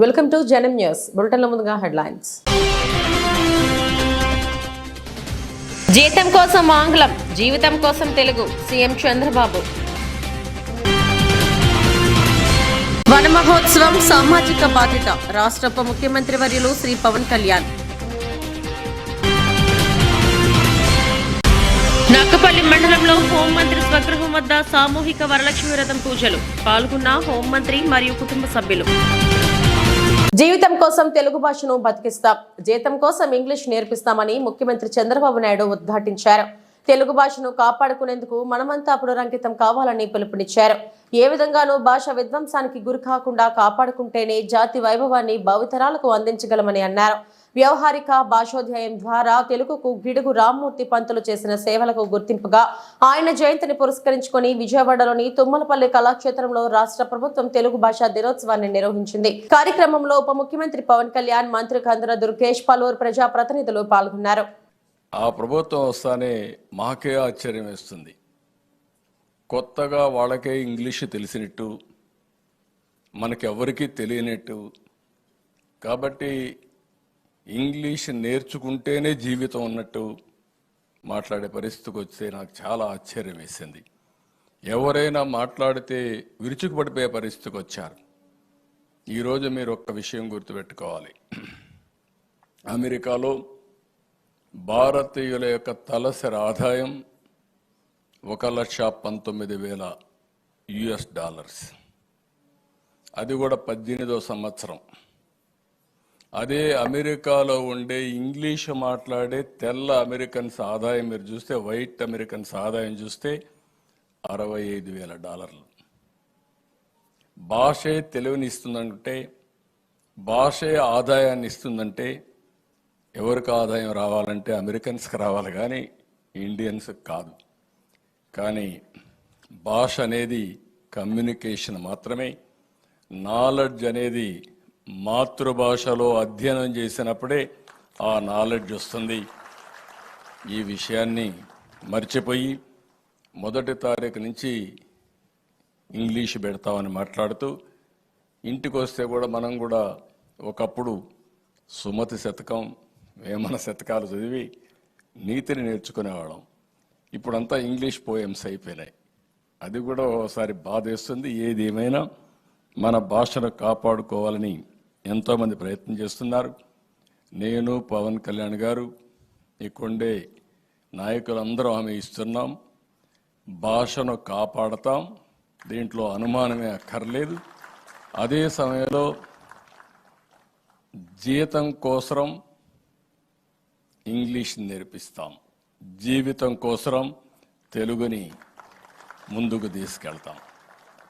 Welcome to Janam news బులెటిన్ల ముందుగా headlines జీతం కోసం ఆంగ్లం జీవితం కోసం తెలుగు సీఎం చంద్రబాబు. వన మహోత్సవం సామాజిక బాధ్యత రాష్ట్ర ఉప ముఖ్యమంత్రి వర్యులు శ్రీ పవన్ కళ్యాణ్. నక్కపల్లి మండలంలో హోంమంత్రి స్వగృహం వద్ద సామూహిక వరలక్ష్మి వ్రతం పూజలు. పాల్గొన్న హోంమంత్రి మరియు కుటుంబ సభ్యులు. జీవితం కోసం తెలుగు భాషను బతికిస్తాం. జీతం కోసం ఇంగ్లీష్ నేర్పిస్తామని ముఖ్యమంత్రి చంద్రబాబు నాయుడు ఉద్ఘాటించారు. తెలుగు భాషను కాపాడుకునేందుకు మనమంతా పునరంకితం కావాలని పిలుపునిచ్చారు. ఏ విధంగానూ భాష విధ్వంసానికి గురి కాకుండా కాపాడుకుంటేనే జాతి వైభవాన్ని భావితరాలకు అందించగలమని అన్నారు. వ్యవహారిక భాషోధ్యాయం ద్వారా తెలుగుకు గిడుగు రామ్మూర్తి పంతులు చేసిన సేవలకు గుర్తింపుగా ఆయన జయంతిని పురస్కరించుకొని విజయవాడలోని తుమ్మలపల్లి కళాక్షేత్రంలో రాష్ట్ర ప్రభుత్వం తెలుగు భాషా దినోత్సవాన్ని నిర్వహించింది. కార్యక్రమంలో ఉప ముఖ్యమంత్రి పవన్ కళ్యాణ్ మంత్రి కందుల దుర్గేష్ పలువురు ప్రజాప్రతినిధులు పాల్గొన్నారు. ఆ ప్రభుత్వం వస్తానే మాకే ఆశ్చర్యం వేస్తుంది. కొత్తగా వాళ్ళకే ఇంగ్లీష్ తెలిసినట్టు మనకెవరికీ తెలియనట్టు. కాబట్టి ఇంగ్లీష్ నేర్చుకుంటేనే జీవితం ఉన్నట్టు మాట్లాడే పరిస్థితికి వస్తే నాకు చాలా ఆశ్చర్యం వేసింది. ఎవరైనా మాట్లాడితే విరుచుకుపడిపోయే పరిస్థితికి వచ్చారు. ఈరోజు మీరు ఒక్క విషయం గుర్తుపెట్టుకోవాలి. అమెరికాలో భారతీయుల యొక్క తలసరి ఆదాయం ఒక లక్ష పంతొమ్మిది వేల యుఎస్ డాలర్స్. అది కూడా పద్దెనిమిదో సంవత్సరం. అదే అమెరికాలో ఉండే ఇంగ్లీష్ మాట్లాడే తెల్ల అమెరికన్స్ ఆదాయం మీరు చూస్తే వైట్ అమెరికన్స్ ఆదాయం చూస్తే అరవై ఐదు వేల డాలర్లు. భాషే తెలివిని ఇస్తుందంటే భాషే ఆదాయాన్ని ఇస్తుందంటే ఎవరికి ఆదాయం రావాలంటే అమెరికన్స్కి రావాలి కానీ ఇండియన్స్ కాదు. కానీ భాష అనేది కమ్యూనికేషన్ మాత్రమే నాలెడ్జ్ అనేది మాతృభాషలో అధ్యయనం చేసినప్పుడే ఆ నాలెడ్జ్ వస్తుంది. ఈ విషయాన్ని మర్చిపోయి మొదటి తారీఖు నుంచి ఇంగ్లీష్ పెడతామని మాట్లాడుతూ ఇంటికి వస్తే కూడా మనం కూడా ఒకప్పుడు సుమతి శతకం వేమన శతకాలు చదివి నీతిని నేర్చుకునేవాళ్ళం. ఇప్పుడంతా ఇంగ్లీష్ పోయమ్స్ అయిపోయినాయి. అది కూడా ఒకసారి బాధేస్తుంది. ఏది ఏమైనా మన భాషను కాపాడుకోవాలని ఎంతోమంది ప్రయత్నం చేస్తున్నారు. నేను పవన్ కళ్యాణ్ గారు ఇక్కడే నాయకులందరూ హామీ ఇస్తున్నాం. భాషను కాపాడతాం. దీంట్లో అనుమానమే అక్కర్లేదు. అదే సమయంలో జీతం కోసరం ఇంగ్లీష్ నేర్పిస్తాం. జీవితం కోసరం తెలుగుని ముందుకు తీసుకెళ్తాం.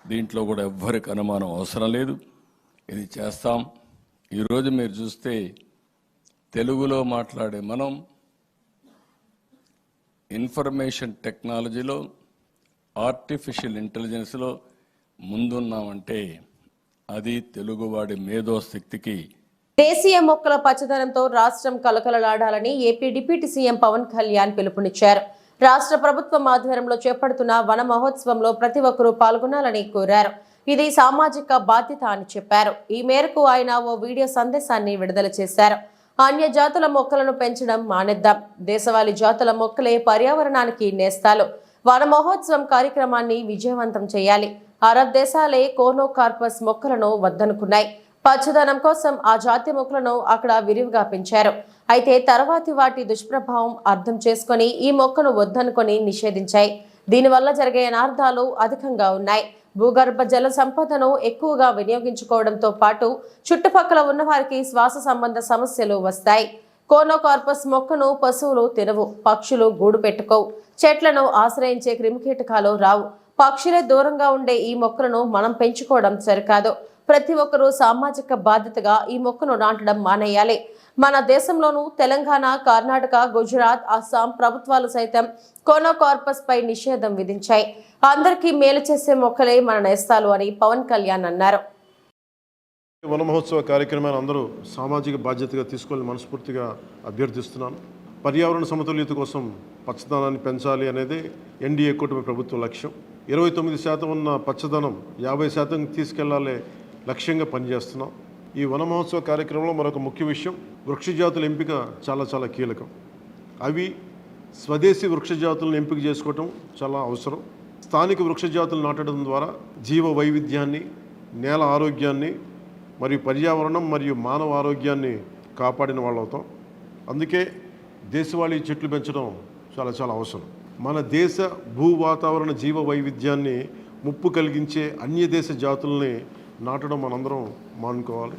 దీంట్లో కూడా ఎవ్వరికి అనుమానం అవసరం లేదు. ఇది చేస్తాం. ఈరోజు మీరు చూస్తే తెలుగులో మాట్లాడే మనం ఇన్ఫర్మేషన్ టెక్నాలజీలో ఆర్టిఫిషియల్ ఇంటెలిజెన్స్లో ముందున్నామంటే అది తెలుగువాడి మేధో శక్తికి దేశీయ మొక్కల పచ్చదనంతో రాష్ట్రం కలకలలాడాలని AP deputy CM Pawan Kalyan పిలుపునిచ్చారు. రాష్ట్ర ప్రభుత్వం ఆధ్వర్యంలో చేపడుతున్న వన మహోత్సవంలో ప్రతి ఒక్కరూ పాల్గొనాలని కోరారు. ఇది సామాజిక బాధ్యత అని చెప్పారు. ఈ మేరకు ఆయన ఓ వీడియో సందేశాన్ని విడుదల చేశారు. అన్య జాతుల మొక్కలను పెంచడం మానేద్దాం. దేశవాళీ జాతుల మొక్కలే పర్యావరణానికి నేస్తాలు. వన మహోత్సవం కార్యక్రమాన్ని విజయవంతం చేయాలి. అరబ్ దేశాలే కోనోకార్పస్ మొక్కలను వద్దనుకున్నాయి. పచ్చదనం కోసం ఆ జాతి మొక్కలను అక్కడ విరివిగా పెంచారు. అయితే తర్వాతి వాటి దుష్ప్రభావం అర్థం చేసుకొని ఈ మొక్కను వద్దనుకొని నిషేధించాయి. దీనివల్ల జరిగే అనార్థాలు అధికంగా ఉన్నాయి. భూగర్భ జల సంపదను ఎక్కువగా వినియోగించుకోవడంతో పాటు చుట్టుపక్కల ఉన్న వారికి శ్వాస సంబంధ సమస్యలు వస్తాయి. కోనోకార్పస్ మొక్కను పశువులు తినవు పక్షులు గూడు పెట్టుకోవు చెట్లను ఆశ్రయించే క్రిమికీటకాలు రావు. పక్షులే దూరంగా ఉండే ఈ మొక్కలను మనం పెంచుకోవడం సరికాదు. ప్రతి ఒక్కరూ సామాజిక బాధ్యతగా ఈ మొక్కను నాటడం మానేయాలి. మన దేశంలోనూ తెలంగాణ కర్ణాటక గుజరాత్ అస్సాం ప్రభుత్వాలు సైతం కోనోకార్పస్ పై నిషేధం విధించాయి. అందరికీ మేలు చేసే మొక్కలే మన నేస్తాలు అని పవన్ కళ్యాణ్ అన్నారు. వన మహోత్సవ కార్యక్రమాన్ని అందరూ సామాజిక బాధ్యతగా తీసుకోవాలని మనస్ఫూర్తిగా అభ్యర్థిస్తున్నాను. పర్యావరణ సమతుల్యత కోసం పచ్చదనాన్ని పెంచాలి అనేది ఎన్డీఏ కూటమి ప్రభుత్వ లక్ష్యం. ఇరవై తొమ్మిది శాతం ఉన్న పచ్చదనం యాభై శాతం తీసుకెళ్ళాలి లక్ష్యంగా పనిచేస్తున్నాం. ఈ వన మహోత్సవ కార్యక్రమంలో మరొక ముఖ్య విషయం వృక్ష జాతుల ఎంపిక చాలా చాలా కీలకం. అవి స్వదేశీ వృక్షజాతులను ఎంపిక చేసుకోవటం చాలా అవసరం. స్థానిక వృక్ష జాతులు నాటడం ద్వారా జీవ వైవిధ్యాన్ని నేల ఆరోగ్యాన్ని మరియు పర్యావరణం మరియు మానవ ఆరోగ్యాన్ని కాపాడిన వాళ్ళు అవుతాం అందుకే దేశవాళీ చెట్లు పెంచడం చాలా చాలా అవసరం. మన దేశ భూ వాతావరణ జీవ వైవిధ్యాన్ని ముప్పు కలిగించే అన్య దేశ జాతుల్ని నాటడం మనందరం మానుకోవాలి.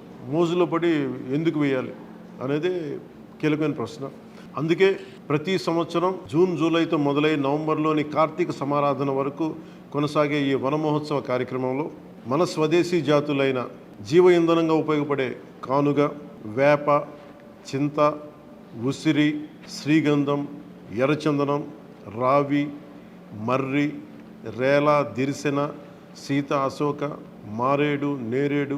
మోజులో పడి ఎందుకు వేయాలి అనేది కీలకమైన ప్రశ్న. అందుకే ప్రతి సంవత్సరం జూన్ జూలైతో మొదలై నవంబర్లోని కార్తీక సమారాధన వరకు కొనసాగే ఈ వనమహోత్సవ కార్యక్రమంలో మన స్వదేశీ జాతులైన జీవ ఇంధనంగా ఉపయోగపడే కానుగ వేప చింత ఉసిరి శ్రీగంధం ఎర్రచందనం రావి మర్రి రేల దిరిసెన సీత అశోక మారేడు నేరేడు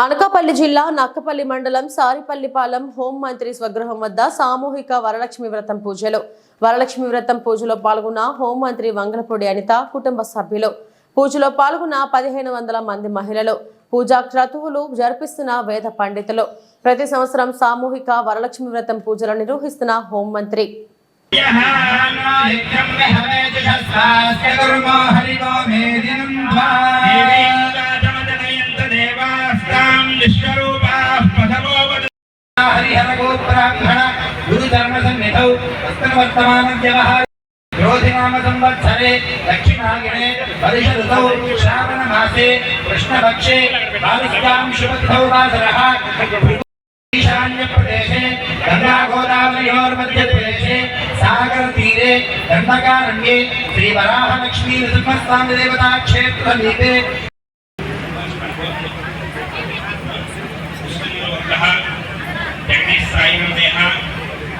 అనకాపల్లి జిల్లా నక్కపల్లి మండలం సారిపల్లిపాలెం హోంమంత్రి స్వగృహం వద్ద సామూహిక వరలక్ష్మి వ్రతం పూజలు. వరలక్ష్మి వ్రతం పూజలో పాల్గొన్న హోంమంత్రి వంగలపూడి అనిత కుటుంబ సభ్యులు. పూజలో పాల్గొన్న పదిహేను వందల మంది మహిళలు. పూజా క్రతువులు జరిపిస్తున్న వేద పండితులు. ప్రతి సంవత్సరం సామూహిక వరలక్ష్మి వ్రతం పూజలు నిర్వహిస్తున్న హోంమంత్రి మంత్రి. हरिहरगोत्ब्राह्मण गुरुधर्मसन्निधौ हस्तवर्तमानव्यवहार क्रोधिनामसंवत्सरे दक्षिणागिणे वर्षऋतौ श्रावणमासे कृष्णपक्षे बालिकां शुभद्धौ वासरः ईशान्यप्रदेशे गङ्गागोदावरयोर्मध्यप्रदेशे सागरतीरे दण्डकारण्ये श्रीवराहलक्ष्मीनृसिंहस्वामिदेवताक्षेत्रसमीपे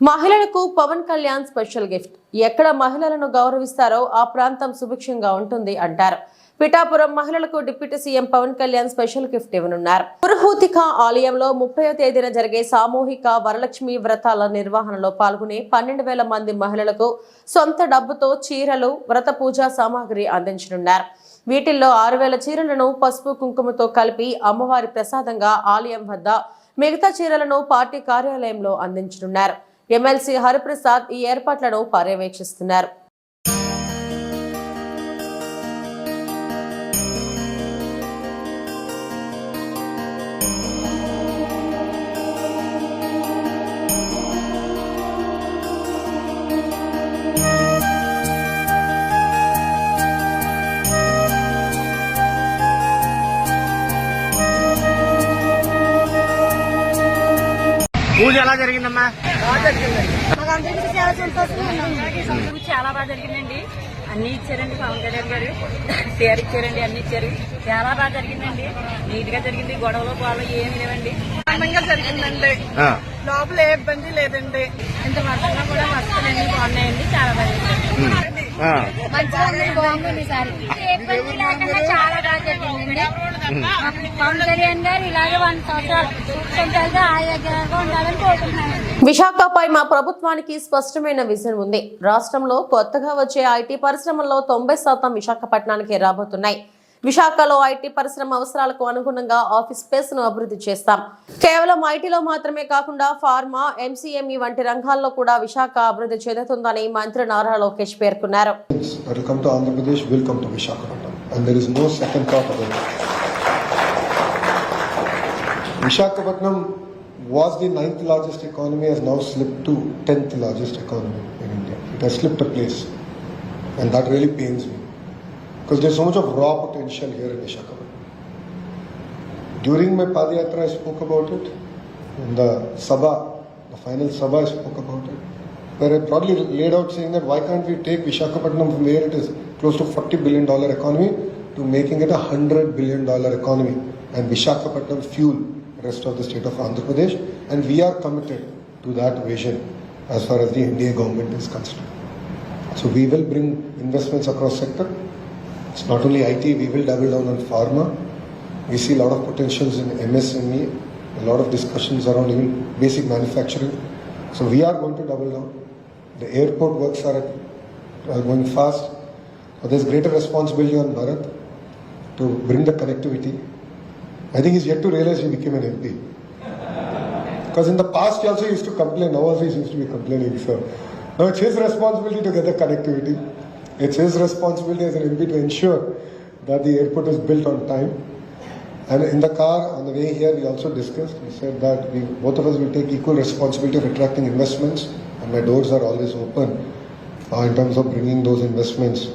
మహిళలకు పవన్ కళ్యాణ్ స్పెషల్ గిఫ్ట్. ఎక్కడ మహిళలను గౌరవిస్తారో ఆ ప్రాంతం సుభిక్షంగా ఉంటుంది అంటారు. పిఠాపురం మహిళలకు deputy CM Pawan Kalyan special gift ఇవ్వనున్నారు. పురహూతిక ఆలయంలో ముప్పై తేదీన జరిగే సామూహిక వరలక్ష్మి వ్రతాల నిర్వహణలో పాల్గొనే పన్నెండు వేల మంది మహిళలకు సొంత డబ్బుతో చీరలు వ్రత పూజా సామాగ్రి అందించనున్నారు. వీటిల్లో ఆరు వేల చీరలను పసుపు కుంకుమతో కలిపి అమ్మవారి ప్రసాదంగా ఆలయం వద్ద మిగతా చీరలను పార్టీ కార్యాలయంలో అందించనున్నారు. ఎమ్మెల్సీ హరిప్రసాద్ ఈ ఏర్పాట్లను పర్యవేక్షిస్తున్నారు. బాగా జరిగిందమ్మా చాలా బాగా జరిగిందండి. అన్ని ఇచ్చారండి పవన్ కళ్యాణ్ గారు. షేర్ ఇచ్చారండి అన్ని ఇచ్చారు. చాలా బాగా జరిగిందండి. నీట్గా జరిగింది. గొడవలు గొడవలు ఏమి లేవండి. ఆనందంగా జరిగిందండి. ఆ, లోపల ఏ ఇబ్బంది లేదండి. ఇంత వర్షంలో కూడా వస్తువులు అన్ని బాగున్నాయండి. చాలా బాగా. మంచిగా ఉంది బాగుంది ఈసారి ఇబ్బంది లేకుండా చాలా బాగా జరిగిందండి పవన్ కళ్యాణ్ గారు ఇలాగే వన్ సంవత్సరాలు సంవత్సరాలుగా ఆరోగ్యంగా ఉండాలని కోరుకుంటున్నాను. విశాఖపై మా ప్రభుత్వానికి స్పష్టమైన విజన్ ఉంది. రాష్ట్రంలో కొత్తగా వచ్చే ఐటీ పరిశ్రమల్లో తొంభై శాతం విశాఖపట్నానికి రాబోతున్నాయి. విశాఖలో ఐటీ పరిశ్రమ అవసరాలకు అనుగుణంగా ఆఫీస్ స్పేస్ను అభివృద్ధి చేస్తాం కేవలం ఐటీలో మాత్రమే కాకుండా ఫార్మా ఎంసీఎంఈ వంటి రంగాల్లో కూడా విశాఖ అభివృద్ధి చెందుతుందని మంత్రి నారా లోకేష్ పేర్కొన్నారు that will come to Andhra Pradesh will come to Visakhapatnam. And there is no second thought about it. Visakhapatnam was the ninth largest economy, has now slipped to tenth largest economy in India. It has slipped a place. And that really pains me. Because there's so much of raw potential here in Visakhapatnam. During my Padayatra, I spoke about it. In the Sabha, the final Sabha, I spoke about it. Where I broadly laid out saying that why can't we take Visakhapatnam from where it is close to $40 billion economy to making it a $100 billion economy and Visakhapatnam fuel the rest of the state of Andhra Pradesh. And we are committed to that vision as far as the India government is concerned. So we will bring investments across sector. It's not only IT, we will double down on pharma. We see a lot of potentials in MSME, a lot of discussions around even basic manufacturing. So we are going to double down. The airport works are, are going fast. So there's greater responsibility on Bharat to bring the connectivity. I think he's yet to realize he became an MP. Because in the past he also used to complain, now also he seems to be complaining. So now it's his responsibility to get the connectivity. It's his responsibility as an MP to ensure that the airport is built on time. And in the car on the way here, we also discussed. We said that we both of us will take equal responsibility of attracting investments, and my doors are always open uh, in terms of bringing those investments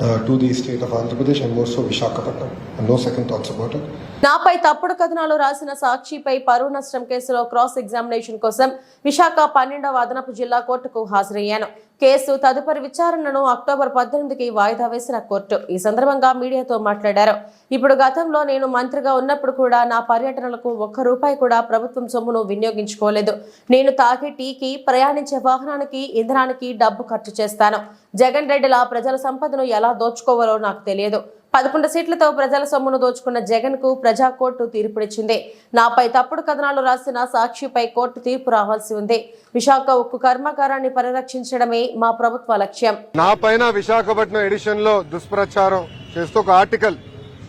uh, to the state of Andhra Pradesh and more so Vishakhapatnam. And no second thoughts about it. నాపై తప్పుడు కథనాలు రాసిన సాక్షిపై పరువు నష్టం కేసులో cross examination కోసం విశాఖ పన్నెండవ అదనపు జిల్లా కోర్టుకు హాజరయ్యాను కేసు తదుపరి విచారణను అక్టోబర్ పద్దెనిమిదికి వాయిదా వేసిన కోర్టు. ఈ సందర్భంగా మీడియాతో మాట్లాడారు. ఇప్పుడు గతంలో నేను మంత్రిగా ఉన్నప్పుడు కూడా నా పర్యటనలకు ఒక్క రూపాయి కూడా ప్రభుత్వం సొమ్మును వినియోగించుకోలేదు. నేను తాగే టీకి ప్రయాణించే వాహనానికి ఇంధనానికి డబ్బు ఖర్చు చేస్తాను. జగన్ రెడ్డిలా ప్రజల సంపదను ఎలా దోచుకోవాలో నాకు తెలియదు. పదకొండు సీట్లతో ప్రజల సొమ్మును దోచుకున్న జగన్కు ప్రజా కోర్టు తీర్పునిచ్చింది. నాపై తప్పుడు కథనాలు రాసిన సాక్షిపై కోర్టు తీర్పు రావాల్సి ఉంది. విశాఖ ఉక్కు కర్మాగారాన్ని పరిరక్షించడమే మా ప్రభుత్వ లక్ష్యం. నా పైన విశాఖపట్నం ఎడిషన్లో దుష్ప్రచారం చేస్తూ ఒక ఆర్టికల్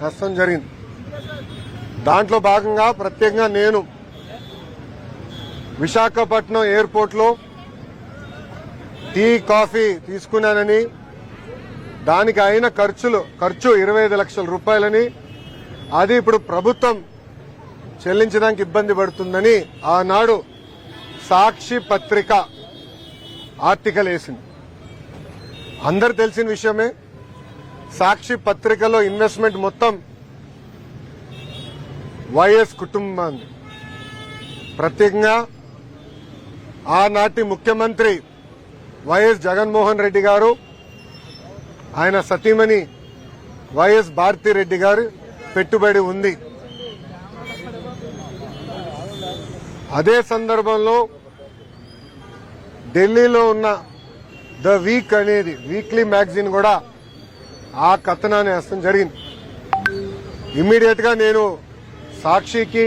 నష్టం జరిగింది. దాంట్లో భాగంగా ప్రత్యేకంగా నేను విశాఖపట్నం ఎయిర్పోర్ట్లో టీ కాఫీ తీసుకున్నానని దానికి అయిన ఖర్చులు ఖర్చు ఇరవై ఐదు లక్షల రూపాయలని అది ఇప్పుడు ప్రభుత్వం చెల్లించడానికి ఇబ్బంది పడుతుందని ఆనాడు సాక్షి పత్రిక ఆర్టికల్ వేసింది. అందరు తెలిసిన విషయమే సాక్షి పత్రికలో ఇన్వెస్ట్మెంట్ మొత్తం వైఎస్ కుటుంబాన్ని. ప్రత్యేకంగా ఆనాటి ముఖ్యమంత్రి వైఎస్ జగన్మోహన్ రెడ్డి గారు ఆయన సతీమణి వైఎస్ భారతిరెడ్డి గారు పెట్టుబడి ఉంది. అదే సందర్భంలో ఢిల్లీలో ఉన్న ద వీక్ అనేది వీక్లీ మ్యాగజైన్ కూడా ఆ కథనాన్ని వేస్తాం జరిగింది. ఇమ్మీడియట్గా నేను సాక్షికి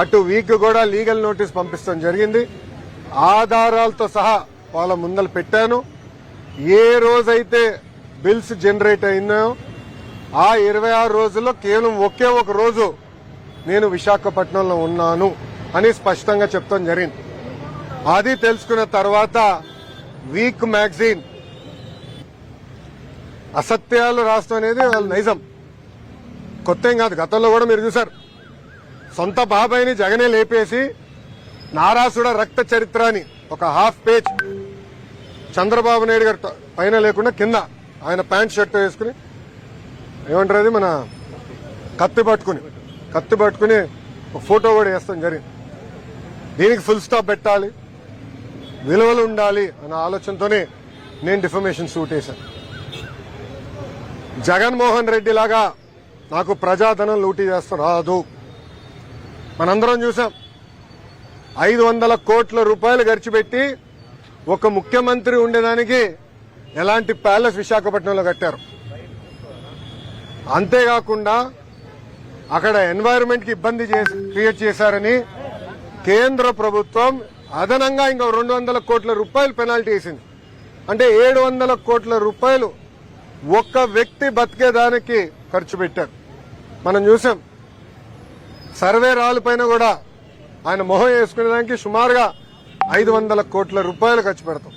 అటు వీక్ కూడా లీగల్ నోటీస్ పంపిస్తాం జరిగింది. ఆధారాలతో సహా వాళ్ళ ముందలు పెట్టాను. ఏ రోజైతే బిల్స్ జనరేట్ అయినాయో ఆ ఇరవై ఆరు రోజుల్లో కేవలం ఒకే ఒక రోజు నేను విశాఖపట్నంలో ఉన్నాను అని స్పష్టంగా చెప్తాం జరిగింది. అది తెలుసుకున్న తర్వాత వీక్ మ్యాగజైన్ అసత్యాలు రాష్ట్రం అనేది వాళ్ళ నైజం. కొత్త ఏం కాదు గతంలో కూడా మీరు చూసారు సొంత బాబాయిని జగనే లేపేసి నారాసుడ రక్త చరిత్ర అని ఒక హాఫ్ పేజ్ చంద్రబాబు నాయుడు గారి పైన లేకుండా కింద ఆయన ప్యాంట్ షర్ట్ వేసుకుని ఏమంటారు అది మన కత్తి పట్టుకుని కత్తి పట్టుకుని ఒక ఫోటో కూడా వేస్తాం జరిగింది. దీనికి ఫుల్ స్టాప్ పెట్టాలి విలువలు ఉండాలి అనే ఆలోచనతోనే నేను డిఫర్మేషన్ సూట్ వేశాను జగన్మోహన్ రెడ్డి లాగా నాకు ప్రజాధనం లూటీ చేస్తాం రాదు. మనందరం చూసాం. ఐదు వందల కోట్ల రూపాయలు ఖర్చు పెట్టి ఒక ముఖ్యమంత్రి ఉండేదానికి ఎలాంటి ప్యాలెస్ విశాఖపట్నంలో కట్టారు? అంతేకాకుండా అక్కడ ఎన్వైరన్మెంట్కి ఇబ్బంది చేసి క్రియేట్ చేశారని కేంద్ర ప్రభుత్వం అదనంగా ఇంకా రెండు వందల కోట్ల రూపాయలు పెనాల్టీ వేసింది. అంటే ఏడు వందల కోట్ల రూపాయలు ఒక్క వ్యక్తి బతికేదానికి ఖర్చు పెట్టారు. మనం చూసాం. సర్వే రాళ్ళ పైన కూడా ఆయన మొహం వేసుకునేదానికి సుమారుగా ఐదు వందల కోట్ల రూపాయలు ఖర్చు పెడతాం.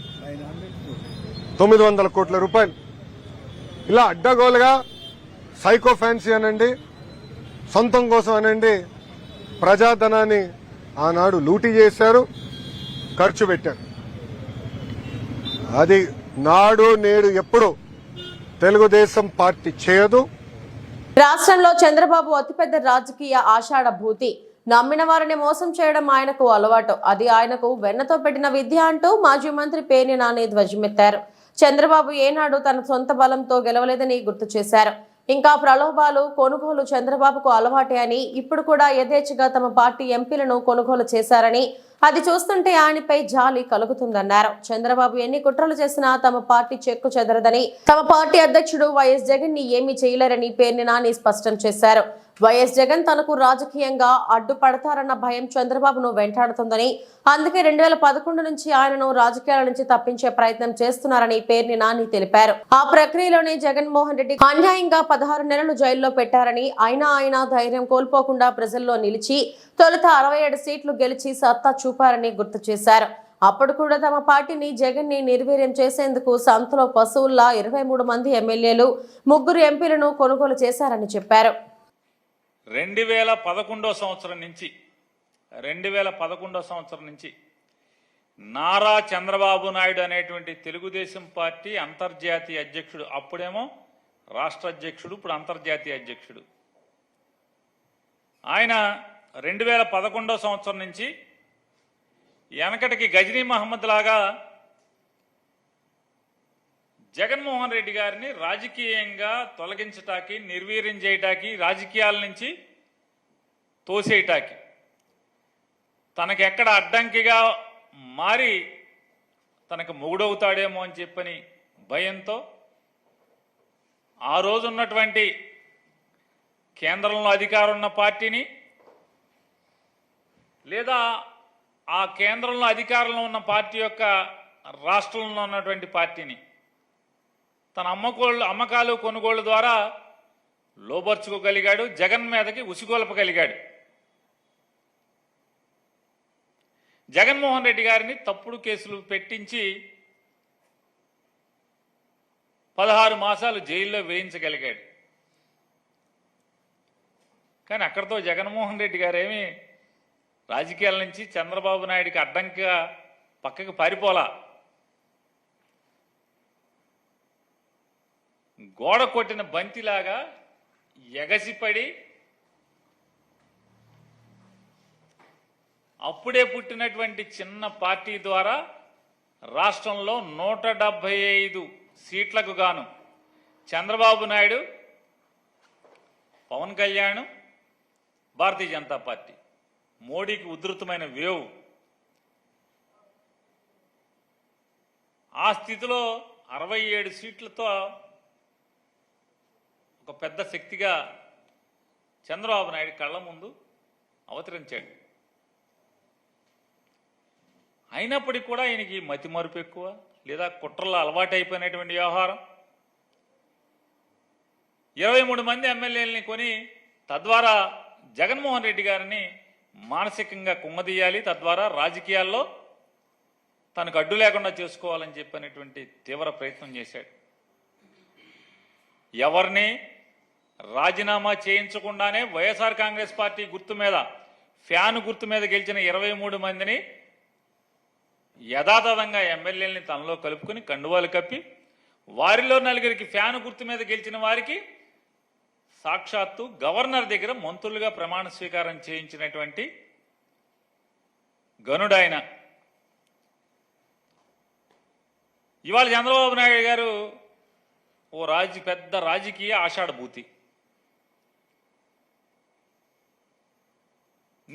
తొమ్మిది వందల కోట్ల రూపాయలు. ఇలా అడ్డగోలుగా సైకో ఫ్యాన్సీ అనండి సొంతం కోసం అనండి ప్రజాధనాన్ని ఆనాడు లూటీ చేశారు ఖర్చు పెట్టారు. అది నాడు నేడు ఎప్పుడు తెలుగుదేశం పార్టీ చేయదు. రాష్ట్రంలో చంద్రబాబు అతిపెద్ద రాజకీయ ఆషాఢ భూతి. నమ్మిన వారిని మోసం చేయడం ఆయనకు అలవాటు. అది ఆయనకు వెన్నతో పెట్టిన విద్య అంటూ మాజీ మంత్రి పేర్ని నాని ధ్వజమెత్తారు. చంద్రబాబు ఏనాడు తన సొంత బలంతో గెలవలేదని గుర్తు చేశారు. ఇంకా ప్రలోభాలు కొనుగోలు చంద్రబాబుకు అలవాటే అని ఇప్పుడు కూడా యథేచ్ఛగా తమ పార్టీ ఎంపీలను కొనుగోలు చేశారని అది చూస్తుంటే ఆయనపై జాలి కలుగుతుందన్నారు. చంద్రబాబు ఎన్ని కుట్రలు చేసినా తమ పార్టీ చెక్కు చెదరదని తమ పార్టీ అధ్యక్షుడు వైఎస్ జగన్ని ఏమీ చేయలేరని పేర్ని నాని స్పష్టం చేశారు. వైఎస్ జగన్ తనకు రాజకీయంగా అడ్డుపడతారన్న భయం చంద్రబాబును వెంటాడుతుందని అందుకే రెండు వేల పదకొండు నుంచి ఆయనను రాజకీయాల నుంచి తప్పించే ప్రయత్నం చేస్తున్నారని పేర్ని నాని తెలిపారు. ఆ ప్రక్రియలోనే జగన్మోహన్ రెడ్డి అన్యాయంగా పదహారు నెలలు జైల్లో పెట్టారని అయినా ఆయన ధైర్యం కోల్పోకుండా ప్రజల్లో నిలిచి తొలుత అరవై ఏడు సీట్లు గెలిచి సత్తా చూపారని గుర్తు చేశారు. అప్పుడు కూడా తమ పార్టీని జగన్ని నిర్వీర్యం చేసేందుకు సంతలో పశువుల్లా ఇరవై మూడు మంది ఎమ్మెల్యేలు ముగ్గురు ఎంపీలను కొనుగోలు చేశారని చెప్పారు. రెండు వేల పదకొండో సంవత్సరం నుంచి రెండు వేల పదకొండో సంవత్సరం నుంచి నారా చంద్రబాబు నాయుడు అనేటువంటి తెలుగుదేశం పార్టీ అంతర్జాతీయ అధ్యక్షుడు అప్పుడేమో రాష్ట్ర అధ్యక్షుడు ఇప్పుడు అంతర్జాతీయ అధ్యక్షుడు. ఆయన రెండు వేల పదకొండో సంవత్సరం నుంచి వెనకటికి గజనీ మహమ్మద్ లాగా జగన్మోహన్ రెడ్డి గారిని రాజకీయంగా తొలగించటానికి నిర్వీర్యం చేయటానికి రాజకీయాల నుంచి తోసేయటాకి తనకెక్కడ అడ్డంకిగా మారి తనకు మొగుడవుతాడేమో అని చెప్పని భయంతో ఆ రోజు ఉన్నటువంటి కేంద్రంలో అధికారం ఉన్న పార్టీని లేదా ఆ కేంద్రంలో అధికారంలో ఉన్న పార్టీ యొక్క రాష్ట్రంలో ఉన్నటువంటి పార్టీని తన అమ్మకోళ్ళు అమ్మకాలు కొనుగోళ్ళ ద్వారా లోబర్చుకోగలిగాడు జగన్ మీదకి ఉసిగొల్పగలిగాడు. జగన్మోహన్ రెడ్డి గారిని తప్పుడు కేసులు పెట్టించి పదహారు మాసాలు జైల్లో వేయించగలిగాడు. కానీ అక్కడితో జగన్మోహన్ రెడ్డి గారేమి రాజకీయాల నుంచి చంద్రబాబు నాయుడికి అడ్డంకిగా పక్కకి పారిపోలా. గోడ కొట్టిన బంతిలాగా ఎగసిపడి అప్పుడే పుట్టినటువంటి చిన్న పార్టీ ద్వారా రాష్ట్రంలో నూట డెబ్భై ఐదు సీట్లకు గాను చంద్రబాబు నాయుడు పవన్ కళ్యాణ్ భారతీయ జనతా పార్టీ. మోడీకి ఉధృతమైన వేవ్. ఆ స్థితిలో అరవై ఏడు సీట్లతో ఒక పెద్ద శక్తిగా చంద్రబాబు నాయుడు కళ్ళ ముందు అవతరించాడు. అయినప్పటికీ కూడా ఆయనకి మతి మరుపు ఎక్కువ లేదా కుట్రలో అలవాటైపోయినటువంటి వ్యవహారం. ఇరవై మూడు మంది ఎమ్మెల్యేలని కొని తద్వారా జగన్మోహన్ రెడ్డి గారిని మానసికంగా కుమ్మదీయాలి తద్వారా రాజకీయాల్లో తనకు అడ్డు లేకుండా చేసుకోవాలని చెప్పినటువంటి తీవ్ర ప్రయత్నం చేశాడు. ఎవరిని రాజీనామా చేయించకుండానే వైఎస్ఆర్ కాంగ్రెస్ పార్టీ గుర్తు మీద ఫ్యాన్ గుర్తు మీద గెలిచిన ఇరవై మూడు మందిని యథాతథంగా ఎమ్మెల్యేలని తనలో కలుపుకుని కండువాలు కప్పి వారిలో నలుగురికి ఫ్యాన్ గుర్తు మీద గెలిచిన వారికి సాక్షాత్తు గవర్నర్ దగ్గర మంత్రులుగా ప్రమాణ స్వీకారం చేయించినటువంటి గనుడాయన. ఇవాళ చంద్రబాబు నాయుడు గారు ఓ రాజ పెద్ద రాజకీయ ఆషాఢభూతి.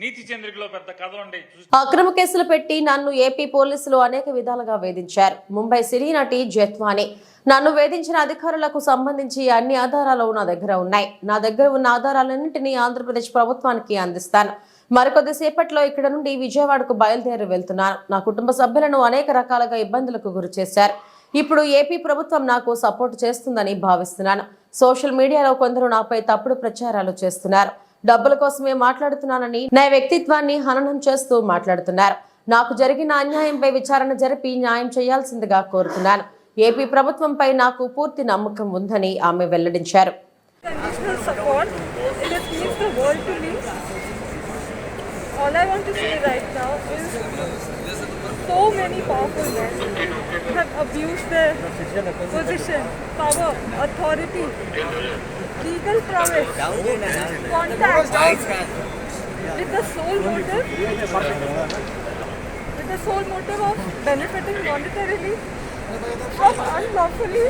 నీతి చంద్రికలో పెద్ద కథ ఉండే అక్రమ కేసులు పెట్టి నన్ను ఏపీ పోలీసులు అనేక విధాలుగా వేధించారు. ముంబై సినీ నటి జత్వాని. నన్ను వేధించిన అధికారులకు సంబంధించి అన్ని ఆధారాలు నా దగ్గర ఉన్నాయి. నా దగ్గర ఉన్న ఆధారాలన్నింటినీ ఆంధ్రప్రదేశ్ ప్రభుత్వానికి అందిస్తాను. మరికొద్ది సేపట్లో ఇక్కడ నుండి విజయవాడకు బయలుదేరి వెళ్తున్నాను నా కుటుంబ సభ్యులను అనేక రకాలుగా ఇబ్బందులకు గురి చేశారు. ఇప్పుడు ఏపీ ప్రభుత్వం నాకు సపోర్ట్ చేస్తుందని భావిస్తున్నాను. సోషల్ మీడియాలో కొందరు నాపై తప్పుడు ప్రచారాలు చేస్తున్నారు. డబ్బుల కోసమే మాట్లాడుతున్నానని నా వ్యక్తిత్వాన్ని హననం చేస్తూ మాట్లాడుతున్నారు. నాకు జరిగిన అన్యాయంపై విచారణ జరిపి న్యాయం చేయాల్సిందిగా కోరుతున్నాను. ఏపీ ప్రభుత్వంపై నాకు పూర్తి నమ్మకం ఉందని ఆమె వెల్లడించారు. Legal prowess, contact with the sole motive with the sole motive of benefiting monetarily from unlawfully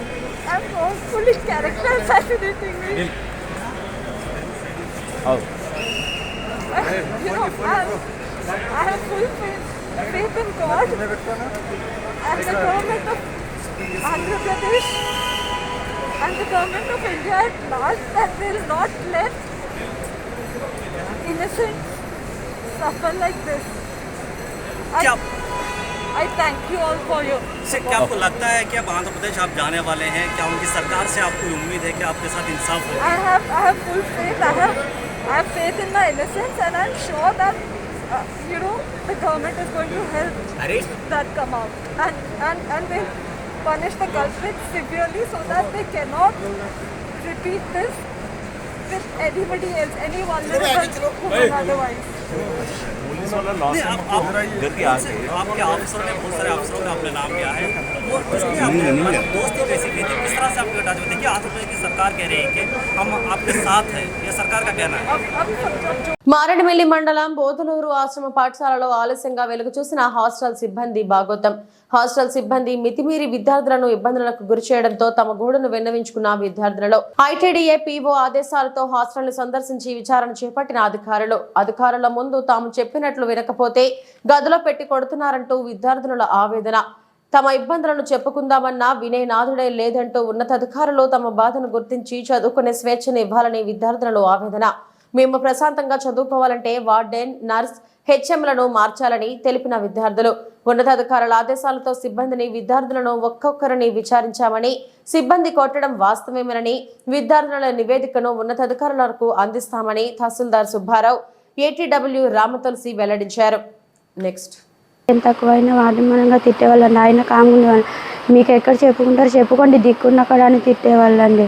and wrongfully character assassinating me. Oh. I, you know, I, I have full faith, faith in God and the government of Andhra Pradesh and the government of India at large that they will not let innocents suffer like this. क्या? I thank you all for your से क्या आपको लगता है कि अब आंध्र प्रदेश आप जाने वाले हैं? क्या उनकी सरकार से आपको उम्मीद है कि आपके साथ इंसाफ हो? I have I have full faith I have I have faith in my innocence and I am sure that you know the government is going to help that come out and and and they punish the culprits severely so that they cannot repeat this with anybody else, any vulnerable woman otherwise. नहीं, आप, आप, उनसे- आपके ऑफिसरों ने बहुत सारे अफसरों का अपने नाम लिया है वो उसमें आपने मतलब दोस्ती कैसी की थी किस तरह से आपके अटैच देखिए आंध्र प्रदेश की सरकार कह रही है कि हम आपके साथ हैं ये सरकार का कहना है अब अब सब सब जो మారేడుమిల్లి మండలం బోధలూరు ఆశ్రమ పాఠశాలలో ఆలస్యంగా వెలుగు చూసిన హాస్టల్ సిబ్బంది భాగోతం హాస్టల్ సిబ్బంది మితిమీరి విద్యార్థులను ఇబ్బందులకు గురి చేయడంతో తమ గోడును విన్నవించుకున్న విద్యార్థులలో ఐటీడీఏ పీఓ ఆదేశాలతో హాస్టల్ ని సందర్శించి విచారణ చేపట్టిన అధికారులు అధికారుల ముందు తాము చెప్పినట్లు వినకపోతే గదిలో పెట్టి కొడుతున్నారంటూ విద్యార్థుల ఆవేదన తమ ఇబ్బందులను చెప్పుకుందామన్నా వినయనాథుడే లేదంటూ ఉన్నతాధికారులు తమ బాధను గుర్తించి చదువుకునే స్వేచ్ఛను ఇవ్వాలని విద్యార్థులలో ఆవేదన. మేము ప్రశాంతంగా చదువుకోవాలంటే వార్డెన్ నర్స్ హెచ్ఎంలను మార్చాలని తెలిపిన విద్యార్థులు. ఉన్నతాధికారుల ఆదేశాలతో సిబ్బందిని విద్యార్థులను ఒక్కొక్కరిని విచారించామని సిబ్బంది కొట్టడం వాస్తవమేనని విద్యార్థుల నివేదికను ఉన్నతాధికారులకు అందిస్తామని తహసీల్దార్ సుబ్బారావు ఏటీడబ్ల్యూ రామతులసి వెల్లడించారు. నెక్స్ట్. ఎంత తక్కువైనా వాడిమనంగా తిట్టేవాళ్ళండి. ఆయన కాంగుండేవాళ్ళు మీకు ఎక్కడ చెప్పుకుంటారు చెప్పుకోండి. దిక్కున్న కాడ అని తిట్టేవాళ్ళండి.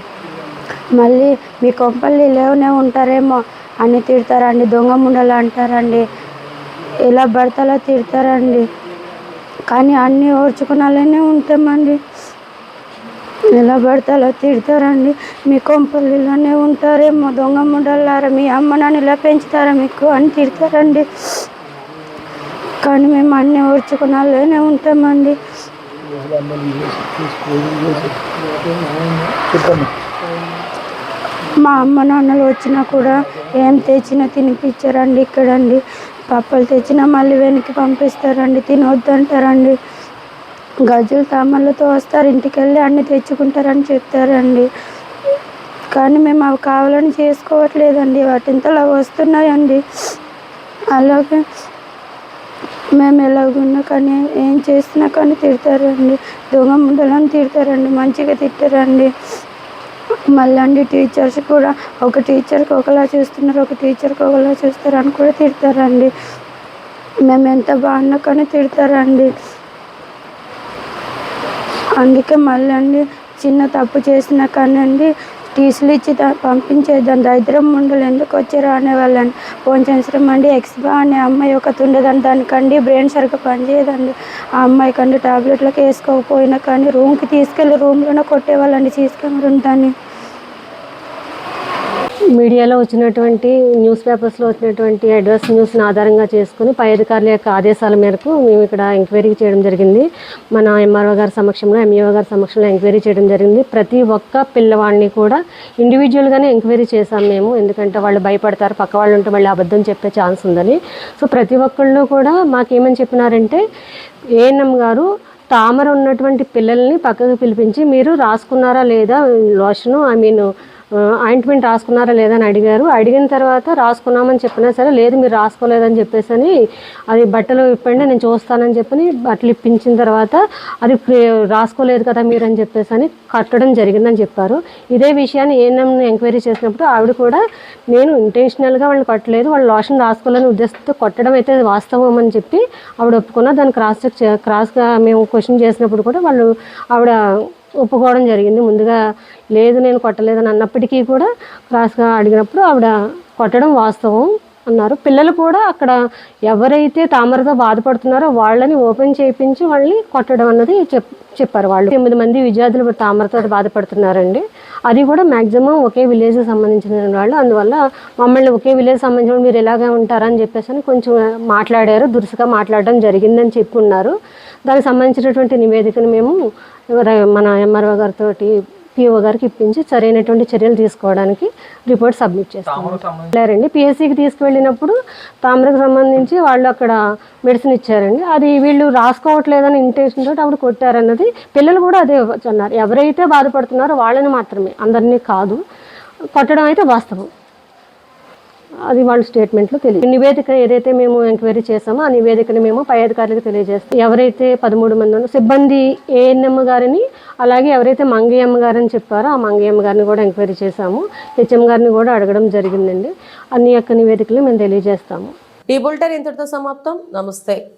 మళ్ళీ మీ కొంపల్లి లేవనే ఉంటారేమో అని తిడతారండి. దొంగ ముండలు అంటారండి. ఎలా భర్తలా తిడతారండి. కానీ అన్నీ ఓర్చుకునాలనే ఉంటామండి. ఎలా పడితే అలా తిడతారండి. మీ కొంపల్లిలోనే ఉంటారేమో. దొంగ ముండలారా మీ అమ్మ నాన్న ఇలా పెంచుతారా మీకు అని తిడతారండి. కానీ మేము అన్నీ ఓర్చుకున్నాలోనే ఉంటామండి. మా అమ్మ నాన్నలు వచ్చినా కూడా ఏం తెచ్చినా తినిపించారండి ఇక్కడండి. పప్పులు తెచ్చినా మళ్ళీ వెనక్కి పంపిస్తారండి తినొద్దంటారండి. గజులు తామళ్ళతో వస్తారు ఇంటికి వెళ్ళి అన్ని తెచ్చుకుంటారని చెప్తారండి. కానీ మేము అవి కావాలని చేసుకోవట్లేదండి వాటింతలో వస్తున్నాయండి. అలాగే మేము ఎలాగున్నా కానీ ఏం చేసినా కానీ తిడతారండి. దొంగ ముండలని తిడతారండి. మంచిగా తిట్టారండి. మళ్ళీ టీచర్స్ కూడా ఒక టీచర్కి ఒకలా చూస్తున్నారు ఒక టీచర్కి ఒకలా చూస్తారు అని కూడా తిడతారండి. మేము ఎంత బాగున్నా కానీ తిడతారండి. అందుకే మళ్ళీ చిన్న తప్పు చేసినా కానీ అండి తీసులిచ్చి ఇచ్చి పంపించేదాన్ని పంపించేద్దాం. దరిద్రం ముండలు ఎందుకు వచ్చారు అనేవాళ్ళండి ఫోన్ చేసినాం అండి ఎక్స్బా అనే అమ్మాయి ఒకటి ఉండదండి దానికండి బ్రెయిన్ సరిగ్గా పనిచేయదండి. ఆ అమ్మాయి కండి టాబ్లెట్లకు వేసుకోకపోయినా కానీ రూమ్కి తీసుకెళ్ళి రూమ్లోనే కొట్టేవాళ్ళండి. సీసీ కెమెరా ఉందని మీడియాలో వచ్చినటువంటి న్యూస్ పేపర్స్లో వచ్చినటువంటి అడ్రస్ న్యూస్ని ఆధారంగా చేసుకుని పై అధికారుల యొక్క ఆదేశాల మేరకు మేము ఇక్కడ ఎంక్వైరీ చేయడం జరిగింది. మన ఎంఆర్ఓ గారి సమక్షంలో ఎంఈఓ గారి సమక్షంలో ఎంక్వైరీ చేయడం జరిగింది. ప్రతి ఒక్క పిల్లవాడిని కూడా ఇండివిజువల్గానే ఎంక్వైరీ చేశాం మేము. ఎందుకంటే వాళ్ళు భయపడతారు పక్క వాళ్ళు ఉంటే మళ్ళీ అబద్ధం చెప్పే ఛాన్స్ ఉందని. సో ప్రతి ఒక్కళ్ళు కూడా మాకేమని చెప్పినారంటే ఏఎన్ఎం గారు తామర ఉన్నటువంటి పిల్లల్ని పక్కకు పిలిపించి మీరు రాసుకున్నారా లేదా లోషను ఐ మీన్ ఆయింట్మెంట్ రాసుకున్నారా లేదని అడిగారు. అడిగిన తర్వాత రాసుకున్నామని చెప్పినా సరే లేదు మీరు రాసుకోలేదని చెప్పేసి అని అది బట్టలు ఇప్పండి నేను చూస్తానని చెప్పని బట్టలు ఇప్పించిన తర్వాత అది రాసుకోలేదు కదా మీరు అని చెప్పేసి అని కట్టడం జరిగిందని చెప్పారు. ఇదే విషయాన్ని ఏఎన్ఎం ఎంక్వైరీ చేసినప్పుడు ఆవిడ కూడా నేను ఇంటెన్షనల్గా వాళ్ళు కట్టలేదు వాళ్ళు లోషన్ రాసుకోవాలని ఉద్దేశంతో కొట్టడం అయితే వాస్తవం అని చెప్పి ఆవిడ ఒప్పుకున్న దాన్ని క్రాస్ చెక్ క్రాస్గా మేము క్వశ్చన్ చేసినప్పుడు కూడా వాళ్ళు ఆవిడ ఒప్పుకోవడం జరిగింది. ముందుగా లేదు నేను కొట్టలేదని అన్నప్పటికీ కూడా క్రాస్గా అడిగినప్పుడు ఆవిడ కొట్టడం వాస్తవం. అన్నారు. పిల్లలు కూడా అక్కడ ఎవరైతే తామరతో బాధపడుతున్నారో వాళ్ళని ఓపెన్ చేయించి వాళ్ళని కొట్టడం అన్నది చెప్ చెప్పారు వాళ్ళు. ఎనిమిది మంది విద్యార్థులు తామరతో బాధపడుతున్నారండి. అది కూడా మ్యాక్సిమం ఒకే విలేజ్కి సంబంధించిన వాళ్ళు. అందువల్ల మమ్మల్ని ఒకే విలేజ్ సంబంధించిన మీరు ఎలాగే ఉంటారని చెప్పేసి అని కొంచెం మాట్లాడారు. దురుసుగా మాట్లాడడం జరిగిందని చెప్పున్నారు దానికి సంబంధించినటువంటి నివేదికను మేము మన ఎంఆర్ఓ గారితో పిఓ గారికి ఇప్పించి సరైనటువంటి చర్యలు తీసుకోవడానికి రిపోర్ట్ సబ్మిట్ చేస్తాం లేరండి పిఎస్సికి తీసుకువెళ్ళినప్పుడు తామరకు సంబంధించి వాళ్ళు అక్కడ మెడిసిన్ ఇచ్చారండి. అది వీళ్ళు రాసుకోవట్లేదని ఇంటెన్షన్ తోటి అప్పుడు కొట్టారన్నది పిల్లలు కూడా అదే అన్నారు. ఎవరైతే బాధపడుతున్నారో వాళ్ళని మాత్రమే అందరినీ కాదు. కొట్టడం అయితే వాస్తవం. అది వాళ్ళ స్టేట్మెంట్లో తెలియదు. నివేదిక ఏదైతే మేము ఎంక్వైరీ చేసామో ఆ నివేదికను మేము పై అధికారులకు తెలియజేస్తాం ఎవరైతే పదమూడు మంది ఉన్నారో సిబ్బంది ఏఎన్ఎం గారిని అలాగే ఎవరైతే మంగయ్యమ్మ గారని చెప్పారో ఆ మంగయ్యమ్మ గారిని కూడా ఎంక్వైరీ చేశాము. హెచ్ఎం గారిని కూడా అడగడం జరిగిందండి. అన్ని యొక్క నివేదికలు మేము తెలియజేస్తాము. ఈ బులెటిన్ ఇంతటితో సమాప్తం. నమస్తే.